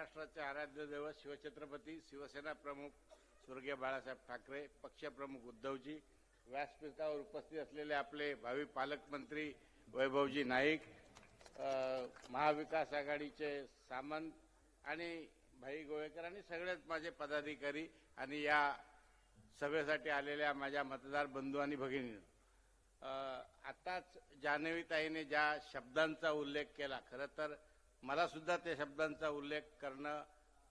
महाराष्ट्राचे आराध्य दैवत शिवछत्रपती शिवसेना प्रमुख स्वर्गीय बाळासाहेब ठाकरे पक्षप्रमुख उद्धवजी व्यासपीठावर उपस्थित असलेले आपले भावी पालकमंत्री वैभवजी नाईक महाविकास आघाडीचे सामंत आणि भाई गोळेकर आणि सगळेच माझे पदाधिकारी आणि या सभेसाठी आलेल्या माझ्या मतदार बंधू आणि भगिनी आताच जान्हवीताईने ज्या शब्दांचा उल्लेख केला खरं तर मला सुद्धा त्या शब्दांचा उल्लेख करणं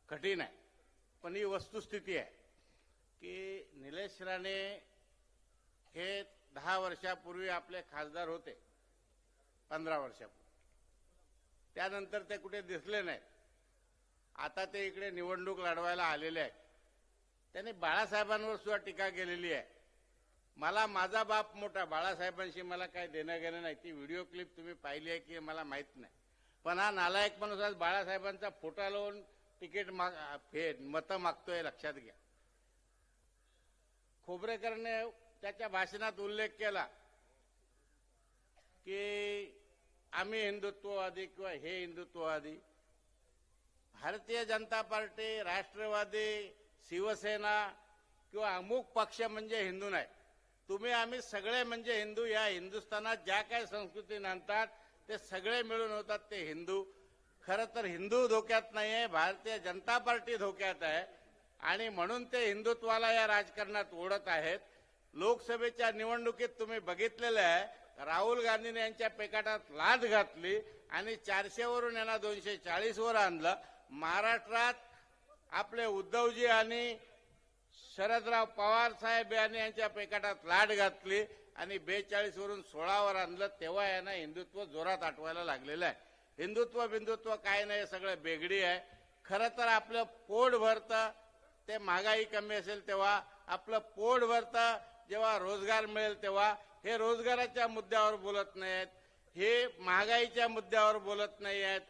कठीण आहे. पण ही वस्तुस्थिती आहे की निलेश राणे हे दहा वर्षापूर्वी आपले खासदार होते पंधरा वर्षापूर्वी. त्यानंतर ते कुठे दिसले नाहीत. आता ते इकडे निवडणूक लढवायला आलेले आहेत. त्यांनी बाळासाहेबांवर सुद्धा टीका केलेली आहे. मला माझा बाप मोठा बाळासाहेबांशी मला काय देणं घेणं नाही. ती व्हिडिओ क्लिप तुम्ही पाहिली आहे की मला माहीत नाही. पण हा नालायक माणूस आज बाळासाहेबांचा फोटा लावून तिकीट माग हे मतं मागतोय लक्षात घ्या. खोबरेकरने त्याच्या भाषणात उल्लेख केला की आम्ही हिंदुत्ववादी किंवा हे हिंदुत्ववादी भारतीय जनता पार्टी राष्ट्रवादी शिवसेना किंवा अमुक पक्ष म्हणजे हिंदू नाही. तुम्ही आम्ही सगळे म्हणजे हिंदू या हिंदुस्थानात ज्या काही संस्कृती नांदतात ते सगळे मिळून होतात ते हिंदू. खरं तर हिंदू धोक्यात नाही आहे भारतीय जनता पार्टी धोक्यात आहे. आणि म्हणून ते हिंदुत्वाला या राजकारणात ओढत आहेत. लोकसभेच्या निवडणुकीत तुम्ही बघितलेलं आहे राहुल गांधीने यांच्या पेकाटात लाद घातली आणि चारशेवरून यांना दोनशे चाळीसवर आणलं. महाराष्ट्रात आपले उद्धवजी आणि शरदराव पवार साहेब यांनी यांच्या पेकाटात लाट घातली. आणि बेचाळीस वरून सोळावर आणलं तेव्हा यांना हिंदुत्व जोरात आठवायला लागलेलं आहे. हिंदुत्व बिंदुत्व काय नाही सगळं बेगडी आहे. खरं तर आपलं पोट भरतं ते महागाई कमी असेल तेव्हा आपलं पोट भरतं जेव्हा रोजगार मिळेल तेव्हा हे रोजगाराच्या मुद्द्यावर बोलत नाहीत हे महागाईच्या मुद्द्यावर बोलत नाही आहेत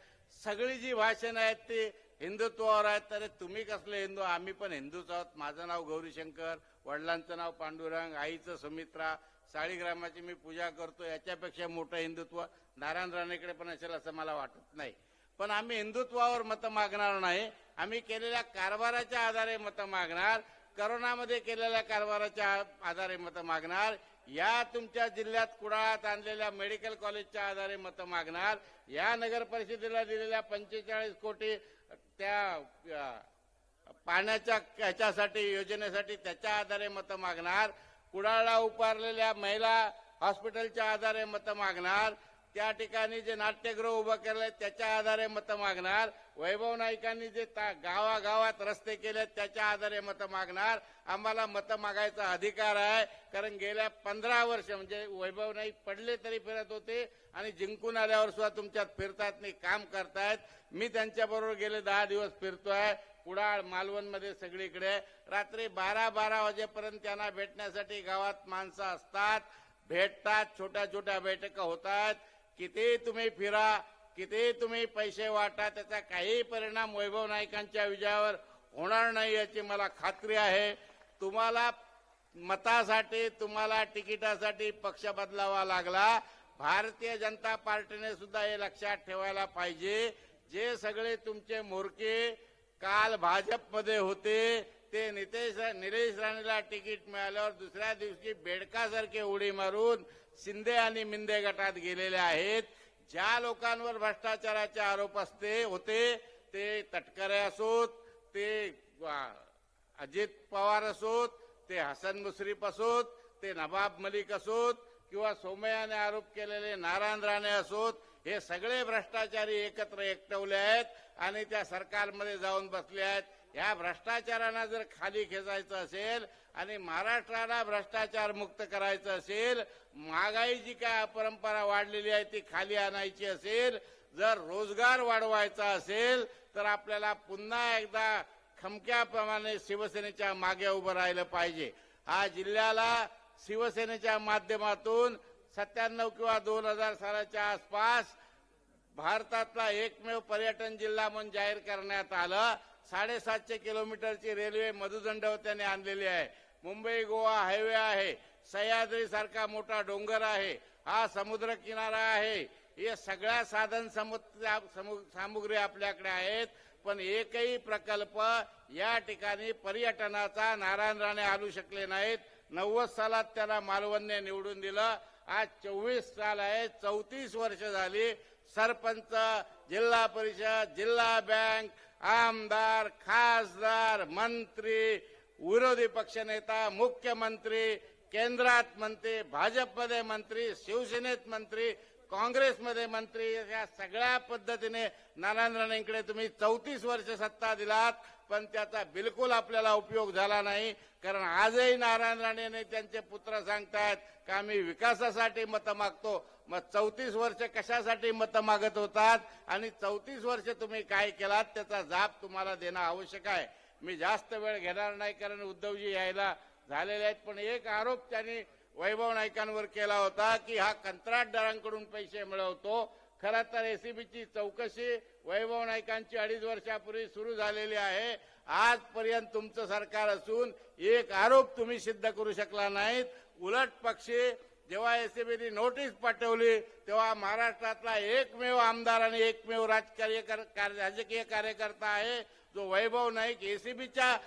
सगळी जी भाषणं आहेत ती हिंदुत्वावर आहेत. तर तुम्ही कसले हिंदू? आम्ही पण हिंदूच आहोत. माझं नाव गौरीशंकर वडिलांचं नाव पांडुरंग आईचं सुमित्रा साळीग्रामाची मी पूजा करतो याच्यापेक्षा मोठं हिंदुत्व नारायण राणेकडे पण असेल असं मला वाटत नाही. पण आम्ही हिंदुत्वावर मतं मागणार नाही. आम्ही केलेल्या कारभाराच्या आधारे मतं मागणार करोनामध्ये केलेल्या कारभाराच्या आधारे मतं मागणार या तुमच्या जिल्ह्यात कुडाळात आणलेल्या मेडिकल कॉलेजच्या आधारे मतं मागणार या नगर परिषदेला दिलेल्या पंचेचाळीस कोटी त्या पाण्याच्या ह्याच्यासाठी योजनेसाठी त्याच्या आधारे मतं मागणार कुडाळला उभारलेल्या महिला हॉस्पिटलच्या आधारे मतं मागणार. त्या ठिकाणी जे नाट्यगृह उभं केलंय त्याच्या आधारे मतं मागणार. वैभव नाईकांनी जे ता- गावागावात रस्ते केले त्याच्या आधारे मतं मागणार. आम्हाला मतं मागायचा अधिकार आहे. कारण गेल्या पंधरा वर्ष म्हणजे वैभव नाईक पडले तरी फिरत होते आणि जिंकून आल्यावर सुद्धा तुमच्यात फिरतात नाही काम करतायत. मी त्यांच्याबरोबर गेले दहा दिवस फिरतोय. कुडाळ मालवणमध्ये सगळीकडे. रात्री बारा बारा वाजेपर्यंत त्यांना भेटण्यासाठी गावात माणसं असतात. भेटतात छोट्या छोट्या बैठका होतात. किती तुम्ही फिरा किती तुम्ही पैसे वाटा त्याचा काही परिणाम वैभव नाईकांच्या विजयावर होणार नाही याची मला खात्री आहे. तुम्हाला मतासाठी तुम्हाला तिकिटासाठी पक्ष बदलावा लागला. भारतीय जनता पार्टीने सुद्धा हे लक्षात ठेवायला पाहिजे. जे सगळे तुमचे मोरके काल भाजपमध्ये होते ते नितेश निलेश राणेला तिकीट मिळाल्यावर दुसऱ्या दिवशी बेडकासारखे उडी मारून शिंदे आणि मिंदे गटात गेलेले आहेत. ज्या लोकांवर भ्रष्टाचाराचे आरोप असते होते ते तटकरे असोत ते अजित पवार असोत ते हसन मुश्रीफ असोत ते नवाब मलिक असोत किंवा सोमयाने आरोप केलेले नारायण राणे असोत हे सगळे भ्रष्टाचारी एकत्र एकटवले आहेत आणि त्या सरकारमध्ये जाऊन बसले आहेत. ह्या भ्रष्टाचारांना जर खाली खेचायचं असेल आणि महाराष्ट्राला भ्रष्टाचार मुक्त करायचं असेल महागाई जी काय परंपरा वाढलेली आहे ती खाली आणायची असेल जर रोजगार वाढवायचा असेल तर आपल्याला पुन्हा एकदा खमक्याप्रमाणे शिवसेनेच्या मागे उभं राहिलं पाहिजे. हा जिल्ह्याला शिवसेनेच्या माध्यमातून सत्त्याण्णव किंवा दोन हजार सालाच्या आसपास भारतातला एकमेव पर्यटन जिल्हा म्हणून जाहीर करण्यात आलं. साडेसातशे किलोमीटरची रेल्वे मधुदंडवत्याने आणलेली आहे. मुंबई गोवा हायवे आहे. सह्याद्री सारखा मोठा डोंगर आहे. हा समुद्र किनारा आहे. हे सगळ्या साधन समु- सामुग्री आपल्याकडे आहेत. पण एकही प्रकल्प या ठिकाणी पर्यटनाचा नारायण राणे आणू शकले नाहीत. नव्वद सालात त्याला मालवणने निवडून दिलं. आज चोवीस साल आहे चौतीस वर्ष झाली. सरपंच जिल्हा परिषद जिल्हा बँक आमदार खासदार मंत्री विरोधी पक्षनेता मुख्यमंत्री केंद्रात मंत्री भाजपमध्ये मंत्री शिवसेनेत मंत्री काँग्रेसमध्ये मंत्री या सगळ्या पद्धतीने नारायण राणेंकडे तुम्ही चौतीस वर्ष सत्ता दिलात पण त्याचा बिलकुल आपल्याला उपयोग झाला नाही. कारण आजही नारायण राणेने त्यांचे पुत्र सांगतायत का आम्ही विकासासाठी मतं मागतो. मग चौतीस वर्ष कशासाठी मतं मागत होतात? आणि चौतीस वर्ष तुम्ही काय केलात? त्याचा जाब तुम्हाला देणं आवश्यक आहे. मी जास्त वेळ घेणार नाही कारण उद्धवजी यायला झालेले आहेत पण एक आरोप त्यांनी वैभव नाईकांवर केला होता की हा कंत्राटदारांकडून पैसे मिळवतो. खरं तर एसीबीची चौकशी वैभव नाईकांची अडीच वर्षापूर्वी सुरू झालेली आहे. आजपर्यंत तुमचं सरकार असून एक आरोप तुम्ही सिद्ध करू शकला नाहीत. उलट पक्षी जेव्हा एसीबीने नोटीस पाठवली तेव्हा महाराष्ट्रातला एकमेव आमदार आणि एकमेव राजकीय कर- राजकीय कार्यकर्ता आहे. जो वैभव नाईक एसीबीच्या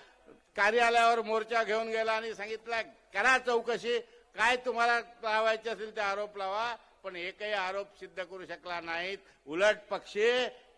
कार्यालयावर मोर्चा घेऊन गेला आणि सांगितला करा चौकशी. काय तुम्हाला लावायचे असेल ते आरोप लावा पण एकही आरोप सिद्ध करू शकला नाहीत. उलट पक्षी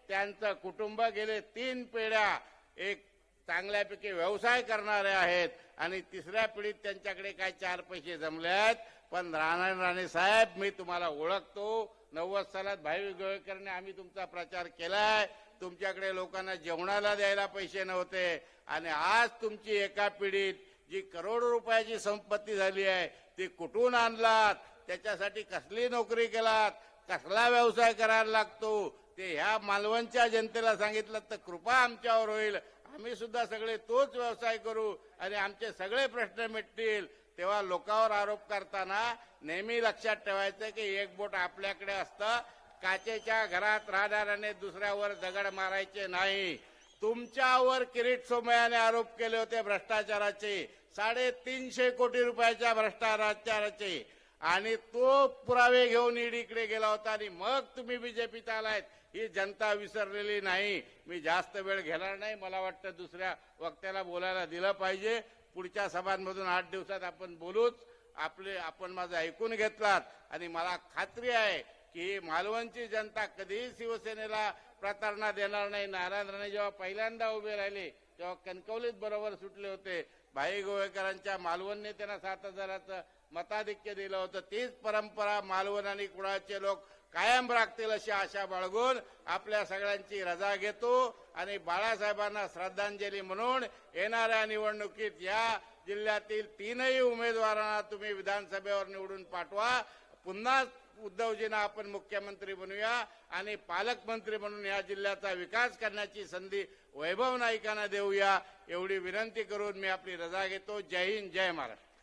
त्यांचं कुटुंब गेले तीन पिढ्या एक चांगल्यापैकी व्यवसाय करणारे आहेत. आणि तिसऱ्या पिढीत त्यांच्याकडे काय चार पैसे जमले आहेत? पण नारायण राणे साहेब मी तुम्हाला ओळखतो. नव्वद सालात भाई गोळेकरने आम्ही तुमचा प्रचार केलाय. तुमच्याकडे लोकांना जेवणाला द्यायला पैसे नव्हते. आणि आज तुमची एका पिढीत जी करोडो रुपयाची संपत्ती झाली आहे ते कुठून आणलात? त्याच्यासाठी कसली नोकरी केलात? कसला व्यवसाय करायला लागतो? ते ह्या मालवणच्या जनतेला सांगितलं तर कृपा आमच्यावर होईल. आम्ही सुद्धा सगळे तोच व्यवसाय करू आणि आमचे सगळे प्रश्न मिटतील. तेव्हा लोकांवर आरोप करताना नेहमी लक्षात ठेवायचं की एक बोट आपल्याकडे असतं. काचेच्या घरात राहणाऱ्याने दुसऱ्यावर दगड मारायचे नाही. तुमच्यावर किरीट सोमयाने आरोप केले होते भ्रष्टाचाराचे. साडेतीनशे कोटी रुपयाच्या भ्रष्टाचाराचे. आणि तो पुरावे घेऊन ईडीकडे गेला होता आणि मग तुम्ही बीजेपीत आलायत. ही जनता विसरलेली नाही. मी जास्त वेळ घेणार नाही. मला वाटतं दुसऱ्या वक्त्याला बोलायला दिलं पाहिजे. पुढच्या सभांमधून आठ दिवसात आपण बोलूच. आपले आपण माझं ऐकून घेतलात. आणि मला खात्री आहे की मालवणची जनता कधीही शिवसेनेला प्रतारणा देणार नाही. नारायण राणे जेव्हा पहिल्यांदा उभे राहिले तेव्हा कणकवलीत बरोबर सुटले होते. भाई गोवेकरांच्या मालवणने त्यांना सात हजाराचं मताधिक्य दिलं होतं. तीच परंपरा मालवण आणि कुळाचे लोक कायम राखतील अशी आशा बाळगून आपल्या सगळ्यांची रजा घेतो आणि बाळासाहेबांना श्रद्धांजली म्हणून येणाऱ्या निवडणुकीत या जिल्ह्यातील तीनही उमेदवारांना तुम्ही विधानसभेवर निवडून पाठवा. पुन्हा उद्धवजींना आपण मुख्यमंत्री बनूया आणि पालकमंत्री म्हणून या जिल्ह्याचा विकास करण्याची संधी वैभव नाईकांना देऊया. एवढी विनंती करून मी आपली रजा घेतो. जय हिंद जय महाराष्ट्र.